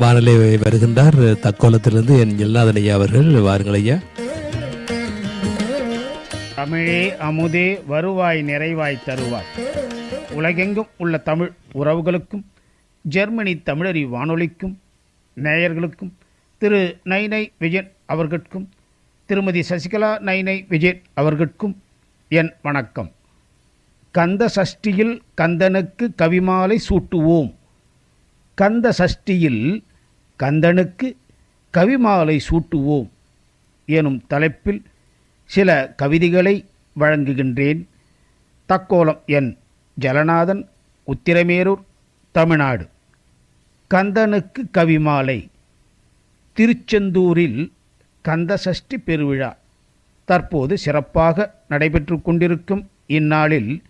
வானிலை வருகின்றார். தக்கோலத்திலிருந்து என் எல்லாதன் ஐயா அவர்கள் வாருங்கள் ஐயா. தமிழே அமுதே வருவாய் நிறைவாய் தருவாய். உலகெங்கும் உள்ள தமிழ் உறவுகளுக்கும் ஜெர்மனி தமிழறி வானொலிக்கும் நேயர்களுக்கும் திரு நைனை விஜயன் அவர்களுக்கும் திருமதி சசிகலா நைனை விஜயன் அவர்களுக்கும் என் வணக்கம். கந்த சஷ்டியில் கந்தனுக்கு கவிமாலை சூட்டுவோம். கந்த சஷ்டியில் கந்தனுக்கு கவிமாலை சூட்டுவோம் எனும் தலைப்பில் சில கவிதைகளை வழங்குகின்றேன். தக்கோலம் என் ஜலநாதன் உத்திரமேரூர் தமிழ்நாடு. கந்தனுக்கு கவிமாலை. திருச்செந்தூரில் கந்த சஷ்டி பெருவிழா தற்போது சிறப்பாக நடைபெற்று கொண்டிருக்கும் இந்நாளில்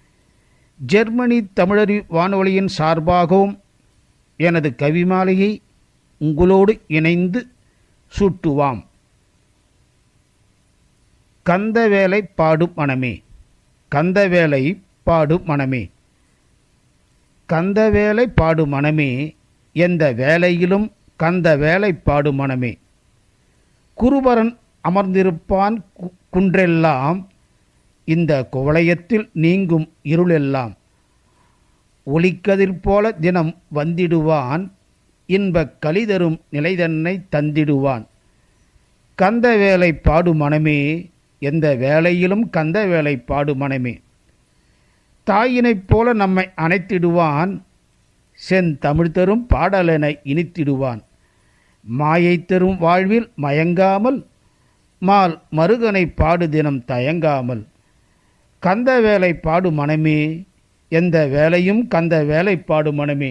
ஜெர்மனி தமிழறி வானொலியின் சார்பாகவும் எனது கவிமாலையை உங்களோடு இணைந்து சூட்டுவாம். கந்தவேலை பாடும் மனமே. கந்தவேலை பாடும் மனமே. கந்தவேலை பாடும் மனமே. எந்த வேலையிலும் கந்த வேலை பாடும் மனமே. குருபரன் அமர்ந்திருப்பான் குன்றெல்லாம் இந்த குவளையத்தில் நீங்கும் இருளெல்லாம். ஒளிக்கதிர் போல தினம் வந்திடுவான் இன்பக் கலிதரும் நிலைதன்னை தந்திடுவான். கந்த வேலை பாடு மனமே எந்த வேலையிலும் கந்த வேலை பாடு மனமே. தாயினைப் போல நம்மை அணைத்திடுவான் செந்தமிழ் தரும் பாடலென இனித்திடுவான். மாயை தரும் வாழ்வில் மயங்காமல் மால் மருகனை பாடு தினம் தயங்காமல். கந்த வேலை பாடு மனமே எந்த வேலையும் கந்த வேலை பாடு மனமே.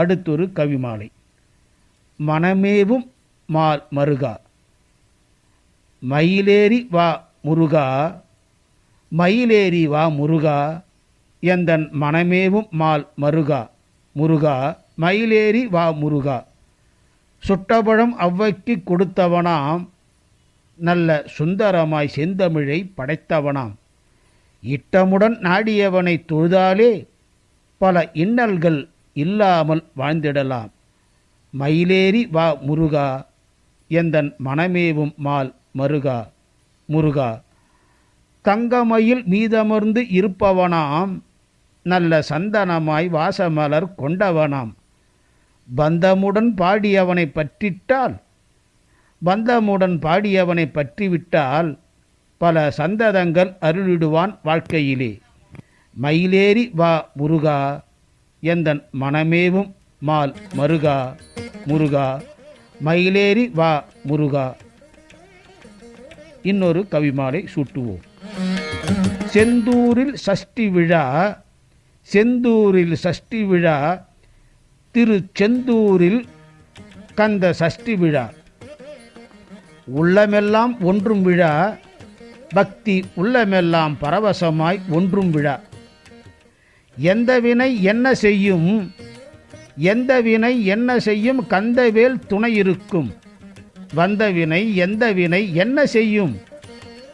அடுத்தொரு கவிமாலை. மனமேவும் மால் மருகா. மயிலேறி வா முருகா. மயிலேறி வா முருகா. எந்தன் மனமேவும் மால் மருகா. முருகா மயிலேறி வா முருகா. சுட்டபழம் அவ்வைக்கு கொடுத்தவனாம். நல்ல சுந்தரமாய் செந்தமிழை படைத்தவனாம். இட்டமுடன் நாடியவனை தொழுதாலே பல இன்னல்கள் இல்லாமல் வாழ்ந்திடலாம். மயிலேறி வா முருகா. எந்தன் மனமேவும் மால் மருகா. முருகா. தங்கமயில் மீதமர்ந்து இருப்பவனாம். நல்ல சந்தனமாய் வாசமலர் கொண்டவனாம். பந்தமுடன் பாடியவனை பற்றிட்டால் பந்தமுடன் பாடியவனை பற்றிவிட்டால் பல சந்ததங்கள் அருளிடுவான் வாழ்க்கையிலே. மயிலேறி வா முருகா. எந்தன் மனமேவும் மால் மருகா முருகா மயிலேறி வா முருகா. இன்னொரு கவிமாலை சூட்டுவோம். செந்தூரில் சஷ்டி விழா செந்தூரில் சஷ்டி விழா திருச்செந்தூரில் கந்த சஷ்டி விழா. உள்ளமெல்லாம் ஒன்றும் விழா பக்தி உள்ளமெல்லாம் பரவசமாய் ஒன்றும் விழா. எந்த வினை என்ன செய்யும்? எந்த வினை என்ன செய்யும்? கந்தவேல் துணை இருக்கும். வந்த வினை எந்த வினை என்ன செய்யும்?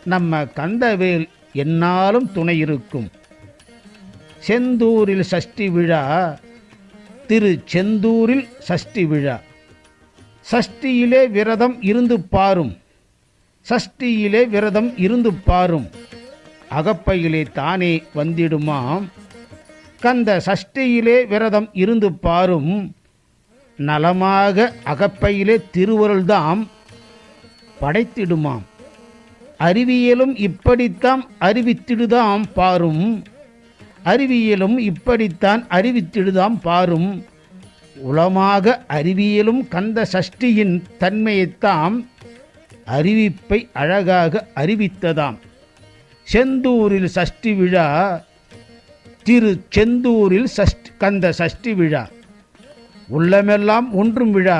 நம்ம கந்தவேல் என்னாலும் துணை இருக்கும். செந்தூரில் சஷ்டி விழா திரு செந்தூரில் சஷ்டி விழா. சஷ்டியிலே விரதம் இருந்து பாரும். சஷ்டியிலே விரதம் இருந்து பாரும். அகப்பையிலே தானே வந்திடுமாம். கந்த சஷ்டியிலே விரதம் இருந்து பாரும் நலமாக அகப்பையிலே திருவருள்தாம் படைத்திடுமாம். அறிவியலும் இப்படித்தாம் அறிவித்திடுதாம் பாரும் அறிவியலும் இப்படித்தான் அறிவித்திடுதாம் பாரும். உளமாக அறிவியலும் கந்த சஷ்டியின் தன்மையைத்தாம் அறிவிப்பை அழகாக அறிவித்ததாம். செந்தூரில் சஷ்டி விழா திரு செந்தூரில் சஷ்டி கந்த சஷ்டி விழா. உள்ளமெல்லாம் ஒன்றும் விழா.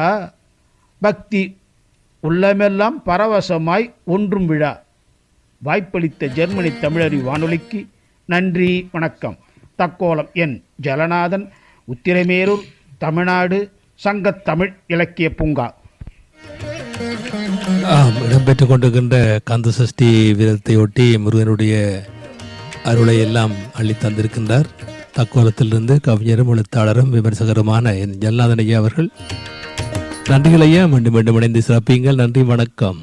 பக்தி உள்ளமெல்லாம் பரவசமாய் ஒன்றும் விழா. வாய்ப்பளித்த ஜெர்மனி தமிழறி வானொலிக்கு நன்றி வணக்கம். தக்கோலம் என் ஜலநாதன் உத்திரமேரூர் தமிழ்நாடு சங்கத்தமிழ் இலக்கிய பூங்கா. ஆம் இடம்பெற்று கொண்டிருக்கின்ற கந்த சஷ்டி விதத்தையொட்டி முருகனுடைய அருளை எல்லாம் அள்ளி தந்திருக்கின்றார் தக்கோலத்திலிருந்து கவிஞரும் எழுத்தாளரும் விமர்சகருமான என் ஜல்லாதன் ஐயா அவர்கள். நன்றிகள் ஐயா மீண்டும் மீண்டும் இணைந்து சிறப்பீங்கள் நன்றி வணக்கம்.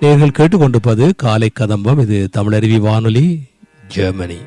நேர்கள் கேட்டுக்கொண்டிருப்பது காலை கதம்பம். இது தமிழருவி வானொலி ஜெர்மனி.